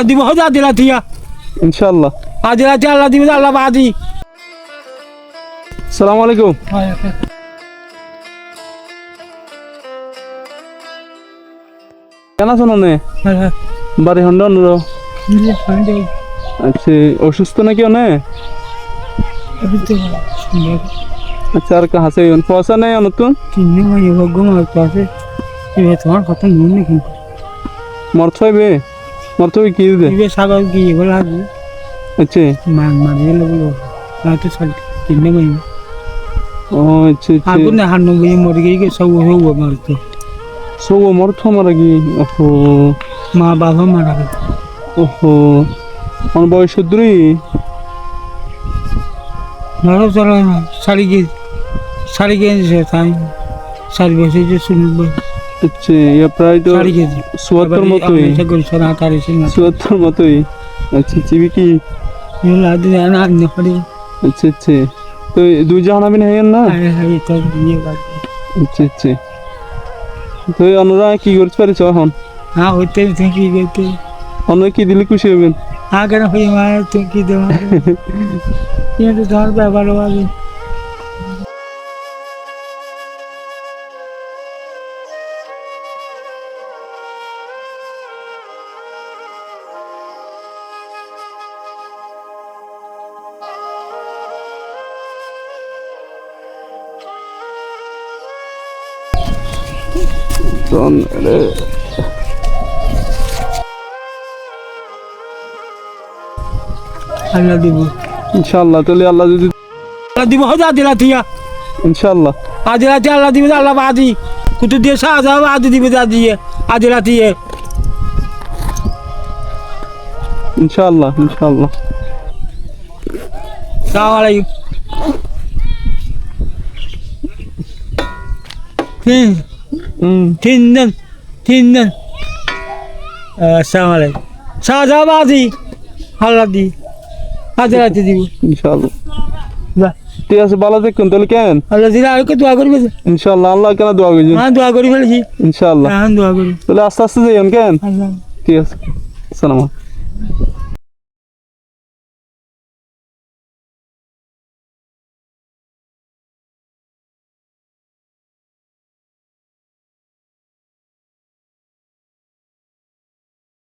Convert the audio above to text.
আল্লাহ দিব হয়তো আদিলা থিয়া ইনশাআল্লাহ। আদিলা থিয়া আল্লাহ দিবে আল্লাহ বাদি সালাম আলাইকুম। কেন আছো নে বাড়ি হন্ড আচ্ছা অসুস্থ নাকি অনে? আচ্ছা আর কাহা সে পয়সা নেই নতুন? কিনে ভাই আছে। ইবে তোমার কথা নুন নাকি মর্থ হইবে কি দিবে ইবে সাগর কি এগুলো লাগবে আচ্ছা। মান মারিয়ে লাগবে না তো চল কিনে ভাই ও আচ্ছা আচ্ছা। আগুন না হান্ন ভাই মরে গিয়ে সব হব মার তো সো মর্থ মারা কি ওহো। মা বাবা মারা গেছে। ওহো। আমার বয়স সদ্রী ধরো চলো না গিয়ে তাই। শাড়ি বসে যে শুনব। আচ্ছা ইয়া প্রায় তো মতোই। মতোই। আচ্ছা চিবি কি? লাদ না আচ্ছা আচ্ছা। তো দুই জাহান আমি না? আচ্ছা আচ্ছা। তো এই কি করতে পারিস এখন? হ্যাঁ হইতে গেতে অনুরা কি দিলে খুশি হবেন? হই তুই কি দেবো তোমার ব্যাপার হবে। আল্লাহ দিব। ইনশাআল্লাহ তাহলে আল্লাহ যদি আল্লাহ দিব হয়তো আদিলা থিয়া ইনশাআল্লাহ। আদিলা থিয়া আল্লাহ দিবে আল্লাহ বাদি। কুতু দিয়ে সাজা আদি দিবে দিয়ে আদিলা থিয়ে ইনশাআল্লাহ ইনশাআল্লাহ। সালাম আলাইকুম। হুম। তিন দিন তিন দিন আসসালামু আলাইকুম সাজা বাদি আল্লাহ দি আদিলা দিব ইনশাআল্লাহ ঠিক আছে ভালো দেখুন তাহলে কেন আল্লাহ দিলে আর দোয়া করবে ইনশাআল্লাহ আল্লাহ কেন দোয়া করছেন হ্যাঁ দোয়া করি ফেলেছি ইনশাআল্লাহ হ্যাঁ দোয়া করি তাহলে আস্তে আস্তে যাইন কেন ঠিক আছে সালাম